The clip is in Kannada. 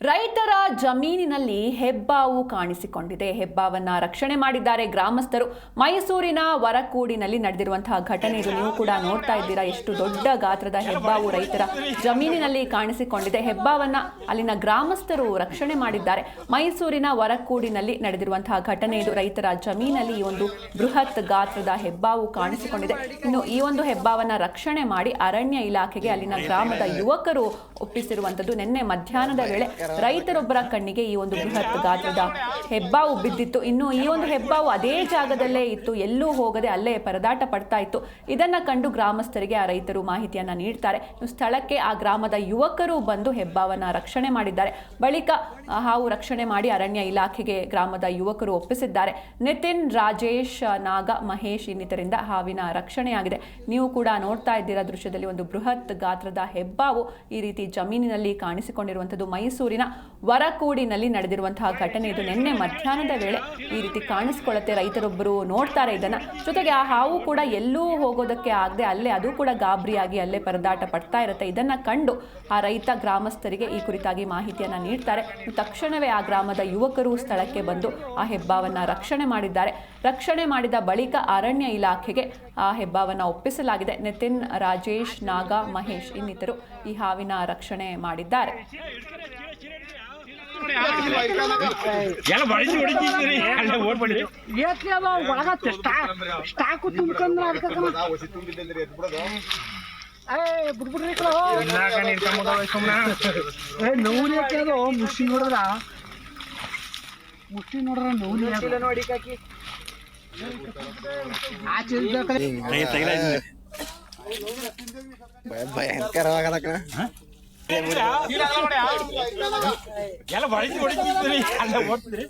ರೈತರ ಜಮೀನಿನಲ್ಲಿ ಹೆಬ್ಬಾವು ಕಾಣಿಸಿಕೊಂಡಿದೆ. ಹೆಬ್ಬಾವನ್ನ ರಕ್ಷಣೆ ಮಾಡಿದ್ದಾರೆ ಗ್ರಾಮಸ್ಥರು. ಮೈಸೂರಿನ ವರಕೂಡಿನಲ್ಲಿ ನಡೆದಿರುವಂತಹ ಘಟನೆ ಇದು ನೀವು ಕೂಡ ನೋಡ್ತಾ ಇದ್ದೀರಾ. ಎಷ್ಟು ದೊಡ್ಡ ಗಾತ್ರದ ಹೆಬ್ಬಾವು ರೈತರ ಜಮೀನಿನಲ್ಲಿ ಕಾಣಿಸಿಕೊಂಡಿದೆ. ಹೆಬ್ಬಾವನ್ನ ಅಲ್ಲಿನ ಗ್ರಾಮಸ್ಥರು ರಕ್ಷಣೆ ಮಾಡಿದ್ದಾರೆ. ಮೈಸೂರಿನ ವರಕೂಡಿನಲ್ಲಿ ನಡೆದಿರುವಂತಹ ಘಟನೆ ಇದು. ರೈತರ ಜಮೀನಲ್ಲಿ ಈ ಒಂದು ಬೃಹತ್ ಗಾತ್ರದ ಹೆಬ್ಬಾವು ಕಾಣಿಸಿಕೊಂಡಿದೆ. ಇನ್ನು ಈ ಒಂದು ಹೆಬ್ಬಾವನ್ನ ರಕ್ಷಣೆ ಮಾಡಿ ಅರಣ್ಯ ಇಲಾಖೆಗೆ ಅಲ್ಲಿನ ಗ್ರಾಮದ ಯುವಕರು ಒಪ್ಪಿಸಿರುವಂತದ್ದು ನಿನ್ನೆ ಮಧ್ಯಾಹ್ನದ ವೇಳೆ ರೈತರೊಬ್ಬರ ಕಣ್ಣಿಗೆ ಈ ಒಂದು ಬೃಹತ್ ಗಾತ್ರದ ಹೆಬ್ಬಾವು ಬಿದ್ದಿತ್ತು. ಇನ್ನು ಈ ಒಂದು ಹೆಬ್ಬಾವು ಅದೇ ಜಾಗದಲ್ಲೇ ಇತ್ತು. ಎಲ್ಲೂ ಹೋಗದೆ ಅಲ್ಲೇ ಪರದಾಟ ಪಡ್ತಾ ಇತ್ತು. ಇದನ್ನ ಕಂಡು ಗ್ರಾಮಸ್ಥರಿಗೆ ಆ ರೈತರು ಮಾಹಿತಿಯನ್ನ ನೀಡ್ತಾರೆ. ಸ್ಥಳಕ್ಕೆ ಆ ಗ್ರಾಮದ ಯುವಕರು ಬಂದು ಹೆಬ್ಬಾವನ್ನ ರಕ್ಷಣೆ ಮಾಡಿದ್ದಾರೆ. ಬಳಿಕ ಹಾವು ರಕ್ಷಣೆ ಮಾಡಿ ಅರಣ್ಯ ಇಲಾಖೆಗೆ ಗ್ರಾಮದ ಯುವಕರು ಒಪ್ಪಿಸಿದ್ದಾರೆ. ನಿತಿನ್ ರಾಜೇಶ್ ನಾಗ ಮಹೇಶ್ ಇನ್ನಿತರಿಂದ ಹಾವಿನ ರಕ್ಷಣೆಯಾಗಿದೆ. ನೀವು ಕೂಡ ನೋಡ್ತಾ ಇದ್ದೀರಾ ದೃಶ್ಯದಲ್ಲಿ ಒಂದು ಬೃಹತ್ ಗಾತ್ರದ ಹೆಬ್ಬಾವು ಈ ರೀತಿ ಜಮೀನಿನಲ್ಲಿ ಕಾಣಿಸಿಕೊಂಡಿರುವಂಥದ್ದು. ಮೈಸೂರಿನ ವರಕೂಡಿನಲ್ಲಿ ನಡೆದಿರುವಂತಹ ಘಟನೆ ಇದು ನಿನ್ನೆ ಮಧ್ಯಾಹ್ನದ ವೇಳೆ ಈ ರೀತಿ ಕಾಣಿಸ್ಕೊಳ್ಳುತ್ತೆ. ರೈತರೊಬ್ಬರು ನೋಡ್ತಾರೆ ಇದನ್ನ. ಜೊತೆಗೆ ಆ ಹಾವು ಕೂಡ ಎಲ್ಲೂ ಹೋಗೋದಕ್ಕೆ ಆಗದೆ ಅಲ್ಲೇ ಅದು ಕೂಡ ಗಾಬರಿಯಾಗಿ ಅಲ್ಲೇ ಪರದಾಟ ಪಡ್ತಾ ಇರುತ್ತೆ. ಇದನ್ನ ಕಂಡು ಆ ರೈತ ಗ್ರಾಮಸ್ಥರಿಗೆ ಈ ಕುರಿತಾಗಿ ಮಾಹಿತಿಯನ್ನ ನೀಡ್ತಾರೆ. ತಕ್ಷಣವೇ ಆ ಗ್ರಾಮದ ಯುವಕರು ಸ್ಥಳಕ್ಕೆ ಬಂದು ಆ ಹೆಬ್ಬಾವನ್ನ ರಕ್ಷಣೆ ಮಾಡಿದ್ದಾರೆ. ರಕ್ಷಣೆ ಮಾಡಿದ ಬಳಿಕ ಅರಣ್ಯ ಇಲಾಖೆಗೆ ಆ ಹೆಬ್ಬಾವನ್ನ ಒಪ್ಪಿಸಲಾಗಿದೆ. ನಿತಿನ್, ರಾಜೇಶ್, ನಾಗ, ಮಹೇಶ್ ಇನ್ನಿತರು ಈ ಹಾವಿನ ರಕ್ಷಣೆ ಮಾಡಿದ್ದಾರೆ. ಎಲ್ಲ ಬಳಸಿ ಹೊಡಿತಿದ್ರಿ ಅಲ್ಲ ಏತ್ಲಿ ಒಳಗತ್ತೆ. ಸ್ಟಾಕು ಅದಕ್ಕೆ ಏ ಏ ನೋವು ಯಾಕೆ ಅದು? ಮುಷ್ಟಿ ನೋಡಿದ್ರ ಮುಷ್ಟಿ ನೋಡ್ರ ನೋವು ನೋಡಿ ಕಾಕಿ ಆಚೆ ಇದ್ದ ಕಡೆ ಭಯಂಕರವಾಗದ ಕಣ. ಎಲ್ಲ ಬಳಸಿ ಹೊಡಿತಿದ್ರಿ ಅಲ್ಲ ಓಡ್ತಿದ್ರಿ